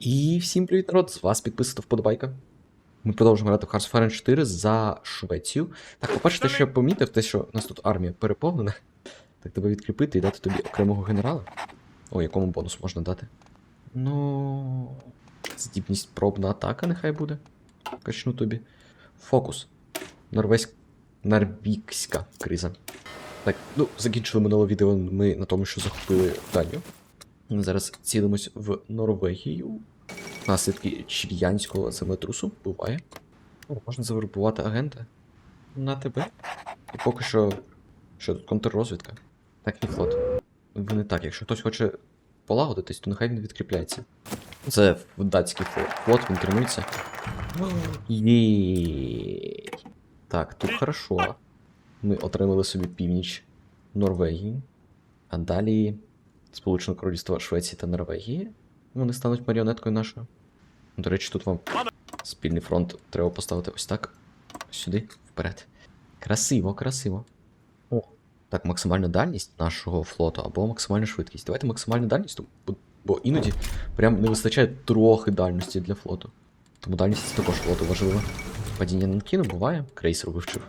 І всім привіт, народ! З вас підписана вподобайка. Ми продовжуємо грати в Hearts of Iron 4 за Швецію. Так, по-перше, те, що я помітив, те, що у нас тут армія переповнена. Так тебе відкріпити і дати тобі окремого генерала. О, якому бонус можна дати? Ну. Здібність пробна атака, нехай буде. Качну тобі. Фокус. Норвезьк... Норвікська криза. Так, ну, закінчили минуле відео ми на тому, що захопили Данію. Ми зараз цілимось в Норвегію. Наслідки чільянського землетрусу буває. О, можна завербувати агента на тебе. І поки що. Що тут контррозвідка? Так, ні флот. Ви не так. Якщо хтось хоче полагодитись, то нехай він відкріпляється. Це в датський флот. Флот він тренується. Єй. Так, тут хорошо. Ми отримали собі північ Норвегії. А далі Сполучене Королівство Швеції та Норвегії. Вони стануть маріонеткою нашою. До речі, тут вам спільний фронт треба поставити ось так. Сюди, вперед. Красиво, красиво. О, так, максимальна дальність нашого флоту або максимальна швидкість. Давайте максимальну дальність, бо, іноді прям не вистачає трохи дальності для флоту. Тому дальність також флоту важлива. Падіння Нанкіну буває, крейсер вивчив.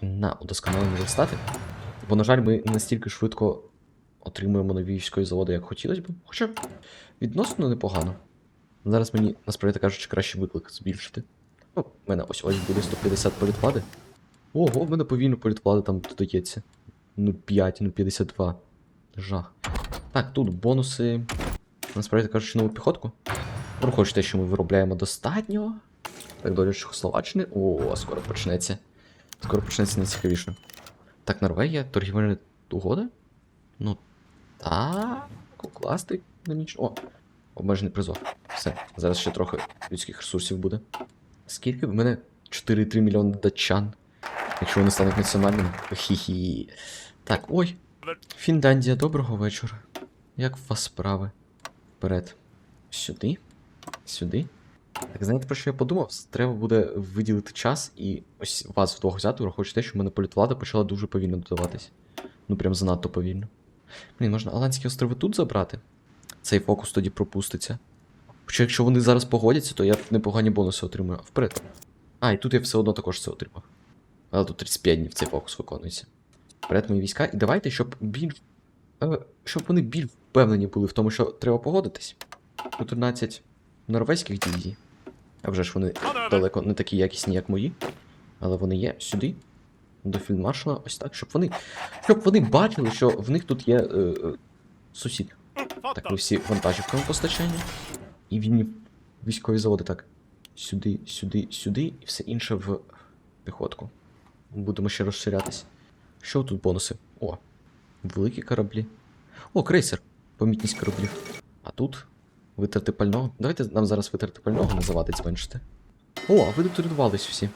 На удосконалення верстати. Бо, на жаль, ми настільки швидко отримуємо нові військові заводи, як хотілося б. Хоча відносно непогано. Зараз мені, насправді кажучи, краще виклик збільшити. Ну, в мене ось ось буде 150 політвлади. Ого, в мене повільно політвлади там додається. Ну 5, ну 52. Жах. Так, тут бонуси. Насправді кажучи, нову піхотку. Враховуючи те, що ми виробляємо достатньо. Так, доля Чехословаччини. О, скоро почнеться. Скоро почнеться найцікавіше. Так, Норвегія, торгівельна угода? Ну, так, укласти економічно. О, обмежений призов. Все, зараз ще трохи людських ресурсів буде. Скільки? В мене 4,3 мільйони датчан. Якщо вони стануть національними. Хі-хі. Так, ой. Фінляндія, доброго вечора. Як у вас справи? Вперед. Сюди. Сюди. Так, знаєте, про що я подумав? Треба буде виділити час і ось вас вдвох взяти, враховуючи те, що в мене політвлада почала дуже повільно додаватись. Ну прям занадто повільно. Блін, можна Аландські острови тут забрати? Цей фокус тоді пропуститься. Хоча якщо вони зараз погодяться, то я непогані бонуси отримую. Вперед. А, і тут я все одно також це отримав. Але тут 35 днів цей фокус виконується. Вперед мої війська. І давайте, щоб більш. Е, щоб вони більш впевнені були в тому, що треба погодитись. Тут 13 норвезьких дивізій. А вже ж вони далеко не такі якісні, як мої. Але вони є сюди. До фільдмаршала, ось так, щоб вони. Щоб вони бачили, що в них тут є е, е, сусід. Так, ви всі вантажівками постачання. І вільні військові заводи так. Сюди, сюди, сюди, і все інше в піхотку. Будемо ще розширятись. Що тут бонуси? О, великі кораблі. О, крейсер. Помітність кораблів. А тут витрати пального. Давайте нам зараз витрати пального не завадить зменшити. О, а ви докторидувались всі.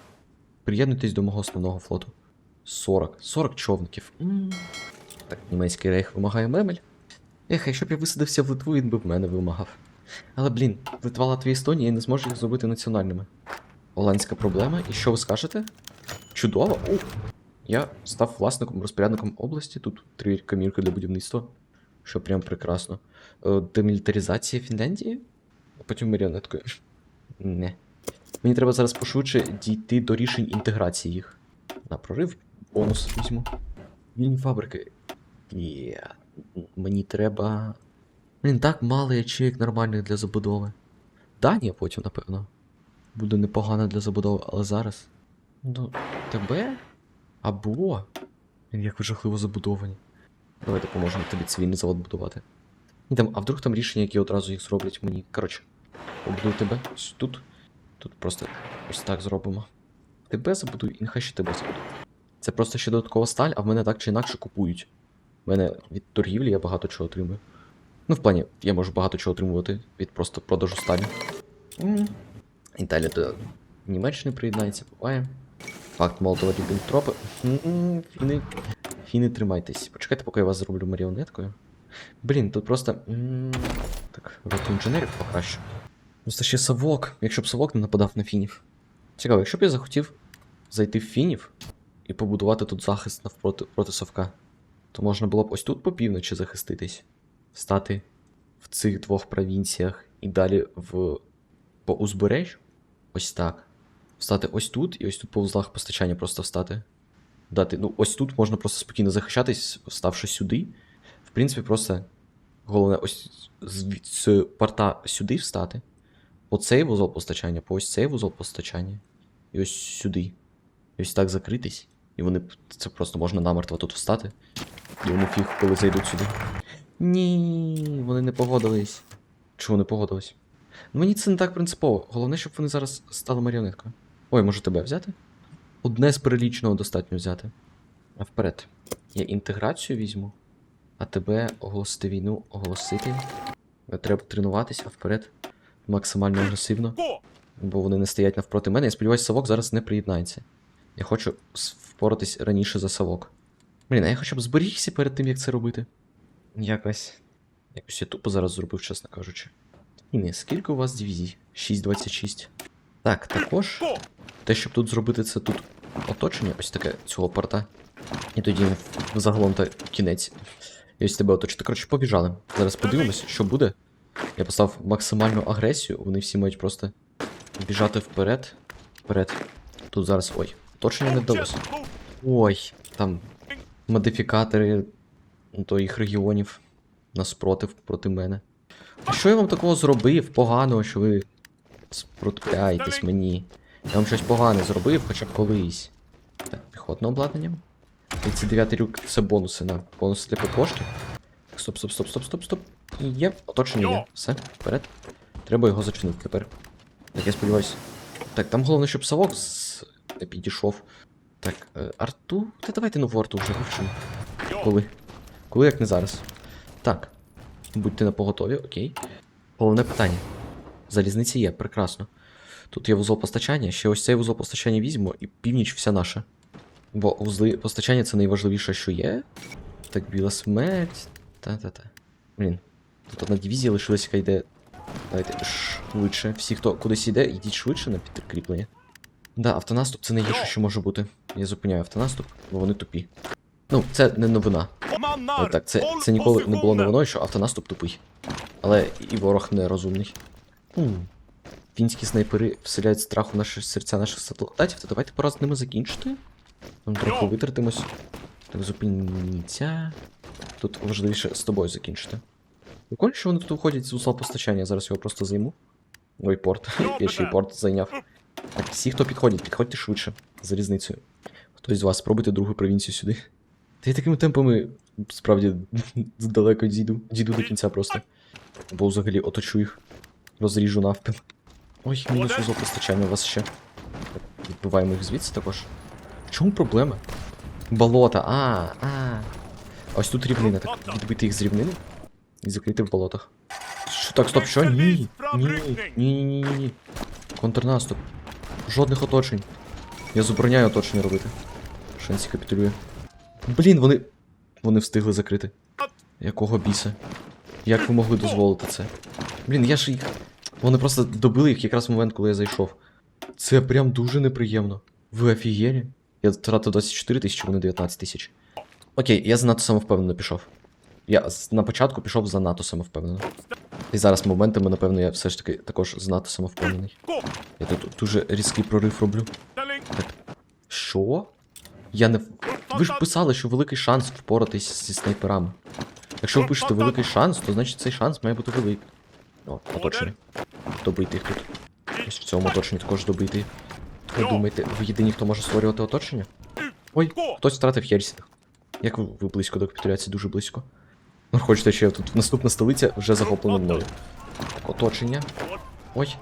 Приєднуйтесь до мого основного флоту. 40. 40 човників. Так, німецький рейх вимагає мебель. Ех, якщо б я висадився в Литву, він би в мене вимагав. Але блін, Литва, Латвія, Естонія не зможе їх зробити національними. Голландська проблема, і що ви скажете? Чудово! Ух! Я став власником, розпорядником області. Тут три камірки для будівництва. Що прям прекрасно. Е, Демілітаризація Фінляндії? Потім маріонеткою. Не. Мені треба зараз пошвидше дійти до рішень інтеграції їх. На прорив бонус візьму. Вільні фабрики. Є. Мені треба. Блін, так мало ячеїк нормальних для забудови. Данія потім, напевно. Буде непогано для забудови, але зараз. Ну, тебе? Або. Блін, як ви жахливо забудовані. Давай допоможемо тобі цивільний завод будувати. Ні, там, а вдруг там рішення, які одразу їх зроблять мені. Коротше, побудую тебе ось тут. Тут просто ось так зробимо. Тебе забудую, і нехай ще тебе забудую. Це просто ще додаткова сталь, а в мене так чи інакше купують. У мене від торгівлі я багато чого отримую. Ну, в плані, я можу багато чого отримувати від просто продажу сталі. Італія до Німеччини приєднається, буває. Факт Молотова Ріббентропа. Фіни. Фіни, тримайтесь. Почекайте, поки я вас зроблю маріонеткою. Блін, тут просто. Так, роту інженерів покращу. Просто ще совок. Якщо б совок не нападав на фінів. Цікаво, якщо б я захотів зайти в фінів і побудувати тут захист навпроти проти совка, то можна було б ось тут по півночі захиститись, стати в цих двох провінціях і далі в по узбережжю. Ось так. Встати ось тут, і ось тут по узлах постачання просто встати. Дати. Ну, ось тут можна просто спокійно захищатись, вставши сюди. В принципі, просто головне ось з, з порта сюди встати. По цей вузол постачання, по ось цей вузол постачання. І ось сюди. І ось так закритись. І вони. Це просто можна намертво тут встати. І вони фіг, коли зайдуть сюди. Ні, вони не погодились. Чого не погодились? Ну мені це не так принципово. Головне, щоб вони зараз стали маріонеткою. Ой, може тебе взяти? Одне з перелічного достатньо взяти. А вперед. Я інтеграцію візьму, а тебе оголосити війну, оголосити. Треба тренуватися, а вперед. Максимально агресивно. Бо вони не стоять навпроти мене. Я сподіваюся, Савок зараз не приєднається. Я хочу впоратись раніше за Савок. Блін, а я хоча б зберігся перед тим, як це робити. Якось. Якось я тупо зараз зробив, чесно кажучи. І не, скільки у вас дивізій? 6.26. Так, також. Те, щоб тут зробити це тут оточення, ось таке цього порта. І тоді загалом та кінець. І ось тебе оточити. Коротше, побіжали. Зараз подивимось, що буде. Я поставив максимальну агресію, вони всі мають просто біжати вперед. Вперед. Тут зараз. Ой, оточення не вдалося. Ой, там модифікатори ну, то їх регіонів наспротив проти мене. А що я вам такого зробив поганого, що ви спротивляєтесь мені? Я вам щось погане зробив, хоча б колись. Так, піхотне обладнання. 39 рюк це бонуси на бонуси для ПКшки. Стоп, стоп, стоп, стоп, стоп, стоп. Є, оточення є. Все, вперед. Треба його зачинити тепер. Так, я сподіваюся. Так, там головне, щоб совок не підійшов. Так, е, арту. Та давайте нову арту вже вивчимо. Коли? Коли як не зараз. Так. Будьте на поготові, окей. Головне питання. Залізниці є, прекрасно. Тут є вузол постачання, ще ось цей вузол постачання візьмемо, і північ вся наша. Бо вузли постачання це найважливіше, що є. Так, біла смерть. Та-та-та. Блін. Тут одна дивізія лишилась, яка йде. Давайте швидше. Всі, хто кудись йде, йдіть швидше на підкріплення. Да, автонаступ це найгірше, що може бути. Я зупиняю автонаступ, бо вони тупі. Ну, це не новина. Але так, це, це ніколи не було новиною, що автонаступ тупий. Але і ворог нерозумний. Хм. Фінські снайпери вселяють страх у наші серця наших солдатів, то давайте пора з ними закінчити. Там трохи витратимось. Так, зупиніться. Тут важливіше з тобою закінчити. Прикольно, що вони тут виходять з усла постачання, я зараз його просто займу. Ой, порт. Я ще й порт зайняв. Так, всі, хто підходять, підходьте швидше. За різницею. Хтось з вас спробуйте другу провінцію сюди. Та я такими темпами справді далеко дійду. Дійду до кінця просто. Бо взагалі оточу їх. Розріжу навпіл. Ой, мінус узол постачання у вас ще. Відбиваємо їх звідси також. В чому проблема? Болото, а, а. Ось тут рівнина, так відбити їх з рівнини і закрити в болотах. Що так, стоп, що? Ні. Ні, ні, ні, ні, ні. Контрнаступ. Жодних оточень. Я забороняю оточення робити. Шансі капітулює. Блін, вони. Вони встигли закрити. Якого біса? Як ви могли дозволити це? Блін, я ж їх. Вони просто добили їх якраз в момент, коли я зайшов. Це прям дуже неприємно. Ви офігели? Я втратив 24 тисячі, вони 19 тисяч. Окей, я занадто самовпевнено пішов. Я на початку пішов занадто самовпевнено. І зараз моментами, напевно, я все ж таки також занадто самовпевнений. Я тут дуже різкий прорив роблю. Що? Я не. Ви ж писали, що великий шанс впоратись зі снайперами. Якщо ви пишете великий шанс, то значить цей шанс має бути великий. О, оточення. Добити їх тут. Ось в цьому оточенні також добити. Ви думаєте, ви єдині, хто може створювати оточення? Ой, хтось втратив Хельсінг. Як ви близько до капітуляції, дуже близько. Ну, хочете, я тут наступна столиця вже захоплена мною. Так, оточення. Ой.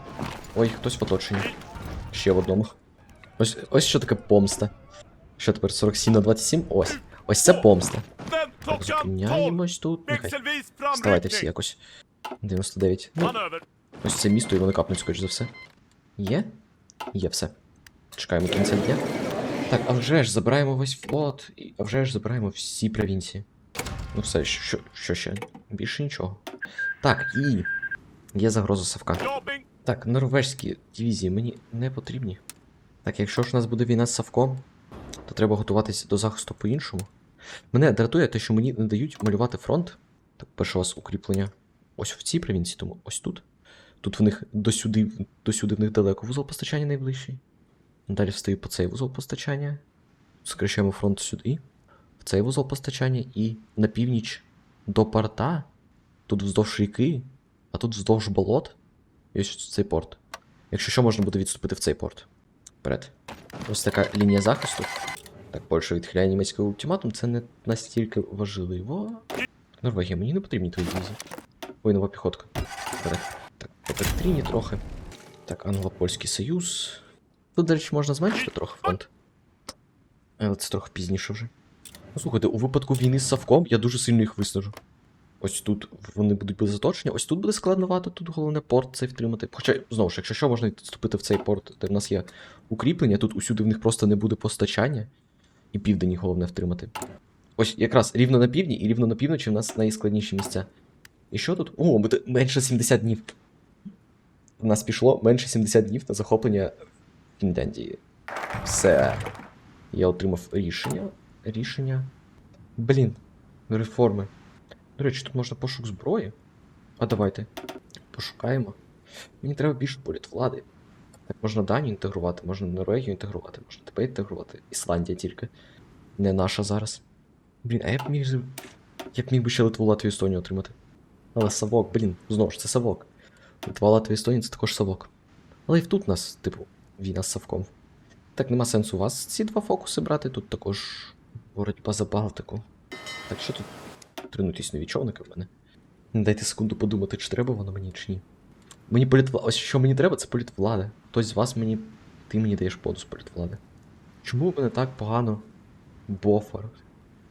Ой, хтось в оточенні. Ще в одному. Ось, ось що таке помста. Що тепер 47 на 27? Ось. Ось це помста. Так, зупиняємось тут. Нехай. Вставайте всі якось. 99. Ну, ось це місто, і вони капнуть, скоріш за все. Є? Є все. Чекаємо кінця дня. Так, а вже ж забираємо весь флот, а вже ж забираємо всі провінції. Ну все, що, що ще? Більше нічого. Так, і. Є загроза Савка. Так, норвежські дивізії мені не потрібні. Так, якщо ж у нас буде війна з Савком, то треба готуватися до захисту по-іншому. Мене дратує те, що мені не дають малювати фронт. Так, перше у вас укріплення ось в цій провінції, тому ось тут. Тут в них досюди, досюди в них далеко вузол постачання найближчий. Далі встаю по цей вузол постачання. Скрещаємо фронт сюди, цей вузол постачання, і на північ до порта. Тут вздовж ріки, а тут вздовж болот. І ось цей порт. Якщо що, можна буде відступити в цей порт. Вперед. Ось така лінія захисту. Так, Польща відхиляє німецький ультиматум, це не настільки важливо. Норвегія, мені не потрібні твої дивізії. Ой, нова піхотка. Вперед. Так, по доктріні трохи. Так, англо-польський союз. Тут, до речі, можна зменшити трохи фронт. Але це трохи пізніше вже. Слухайте, у випадку війни з Савком я дуже сильно їх виснажу. Ось тут вони будуть без заточення, ось тут буде складновато, тут головне порт цей втримати. Хоча, знову ж, якщо що, можна вступити в цей порт, де в нас є укріплення, тут усюди в них просто не буде постачання, і південь головне втримати. Ось якраз рівно на півдні і рівно на півночі в нас найскладніші місця. І що тут? О, буде менше 70 днів. У нас пішло менше 70 днів на захоплення Фінляндії. Все. Я отримав рішення. Рішення. Блін, реформи. До речі, тут можна пошук зброї. А давайте. Пошукаємо. Мені треба більше політвлади. Так, можна Данію інтегрувати, можна Норвегію інтегрувати, можна тебе інтегрувати. Ісландія тільки. Не наша зараз. Блін, а я б міг. Я б міг би ще Литву, Латвію, Естонію отримати. Але Савок, блін, знову ж це Савок. Литва, Латвія, Естонія це також Савок. Але і тут нас, типу, війна з Савком. Так нема сенсу у вас ці два фокуси брати, тут також боротьба за Балтику. Так що тут тренуйтесь нові човники в мене. Дайте секунду подумати, чи треба воно мені, чи ні. Мені політвлада. Ось що мені треба, це політвлада. Хтось з вас мені. Ти мені даєш подус політвлади. Чому в мене так погано Бофор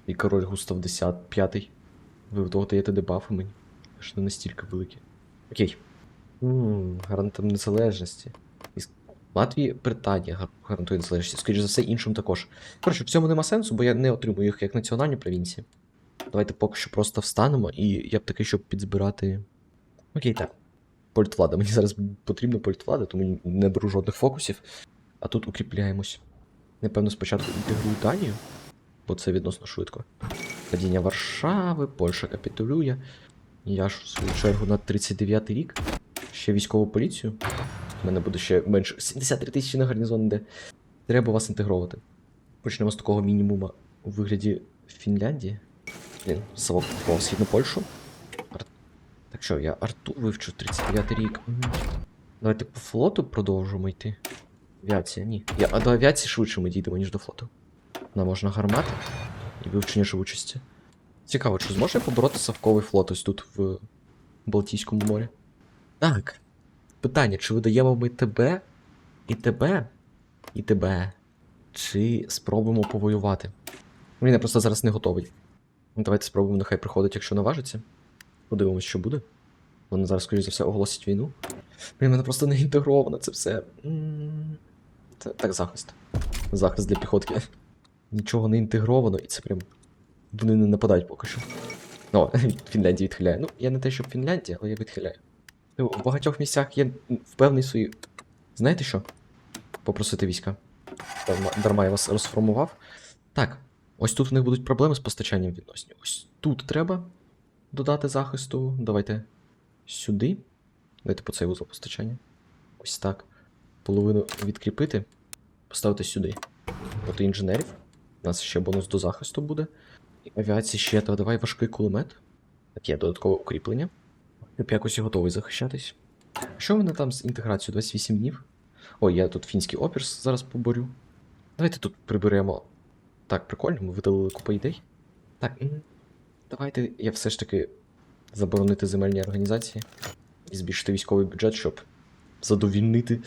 і король Густав 5. Ви вдвох даєте дебафи мені. Аж не настільки великі. Окей. Ммм, гарантом незалежності. Латвії Британія гарантує незалежність. Скоріше за все, іншим також. Коротше, в цьому нема сенсу, бо я не отримую їх як національні провінції. Давайте поки що просто встанемо, і я б такий, щоб підзбирати. Окей, так. Політвлада. Мені зараз потрібна політвлада, тому не беру жодних фокусів. А тут укріпляємось. Напевно, спочатку інтегрую Данію, бо це відносно швидко. Падіння Варшави, Польща капітулює. Я ж в свою чергу на 39-й рік. Ще військову поліцію. У мене буде ще менше 73 тисячі на гарнізон йде. Треба вас інтегровувати. Почнемо з такого мінімума у вигляді Фінляндії. Блін, Савок по східну Польщу. Ар- Так що, я Арту вивчу 39 рік. Давайте по флоту продовжимо йти. Авіація, ні. Я, а до авіації швидше ми дійдемо, ніж до флоту. Нам можна гармати і вивчення живучості. Цікаво, чи зможе побороти Савковий флот ось тут в Балтійському морі? Так. Питання, чи видаємо ми тебе і тебе і тебе? Чи спробуємо повоювати? Я просто зараз не готовий. Ну, Давайте спробуємо, нехай приходить, якщо наважиться. Подивимось, що буде. Вони зараз, скоріш за все, оголосять війну. Блін, мене просто не інтегровано це все. Це, так, захист. Захист для піхотки. Нічого не інтегровано, і це прям. Вони не нападають поки що. О, Фінляндія відхиляє. Ну, я не те, щоб Фінляндія, але я відхиляю. Ну, В багатьох місцях я впевнений в. Знаєте що? Попросити війська. Дарма, я вас розформував. Так, ось тут у них будуть проблеми з постачанням відносні. Ось тут треба додати захисту. Давайте сюди. Давайте по цей вузол постачання. Ось так. Половину відкріпити. Поставити сюди. Проти інженерів. У нас ще бонус до захисту буде. І авіації ще, то давай важкий кулемет. Так, є додаткове укріплення. Я б якось і готовий захищатись. Що в мене там з інтеграцією? 28 днів? Ой, я тут фінський опірс зараз поборю. Давайте тут приберемо. Так, прикольно, ми видалили купу ідей. Так, давайте я все ж таки заборонити земельні організації і збільшити військовий бюджет, щоб задовільнити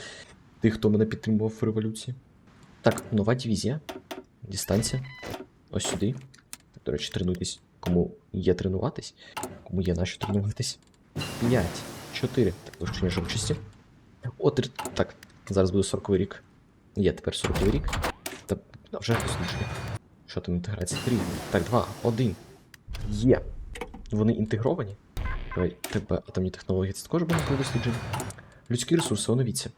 тих, хто мене підтримував в революції. Так, нова дивізія. Дистанція. Ось сюди. До речі, тренуйтесь. Кому є тренуватись, кому є на що тренуватись. 5, 4. Так, вивчення живучості. О, три... Так, зараз буде 40 рік. Є тепер 40 рік. Та та вже дослідження. Що там інтеграція? 3. Так, 2, 1. Є. Вони інтегровані. Давай, тебе атомні технології це також буде дослідження. Людські ресурси, оновіться.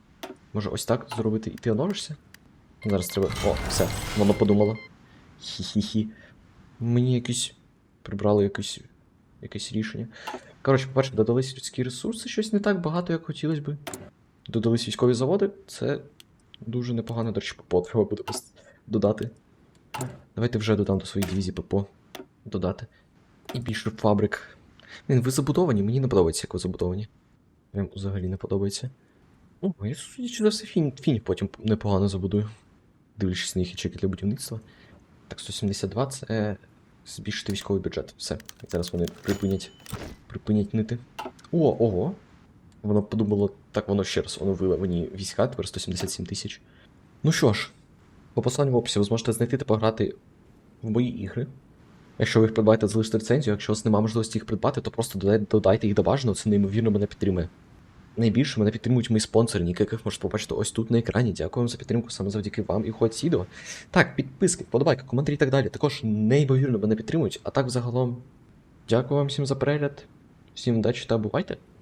Може ось так зробити і ти оновишся? Зараз треба. О, все, воно подумало. Хі-хі-хі. Мені якось. Прибрало якесь. якесь рішення. Коротше, по-перше, додались людські ресурси, щось не так багато, як хотілося би. Додались військові заводи, це дуже непогано, до речі, ППО треба буде додати. Давайте вже додам до своєї дивізії ППО додати. І більше фабрик. Блін, ви забудовані, мені не подобається, як ви забудовані. Прям взагалі не подобається. Ну, я судячи за все, фінь, фінь потім непогано забудую. Дивлячись на їх ячейки для будівництва. Так, 172 це збільшити військовий бюджет. Все. Зараз вони припинять, припинять нити. О, ого. Воно подумало, так воно ще раз оновило мені війська, тепер 177 тисяч. Ну що ж, по посиланню в описі ви зможете знайти та пограти в мої ігри. Якщо ви їх придбаєте, залиште рецензію. Якщо у вас немає можливості їх придбати, то просто додайте їх до бажаного, це неймовірно мене підтримує. Найбільше мене підтримують мої спонсори, яких можете побачити ось тут на екрані. Дякую вам за підтримку саме завдяки вам і хоч відео. Так, підписки, вподобайки, коментарі і так далі. Також неймовірно мене підтримують. А так загалом, дякую вам всім за перегляд, всім удачі та бувайте!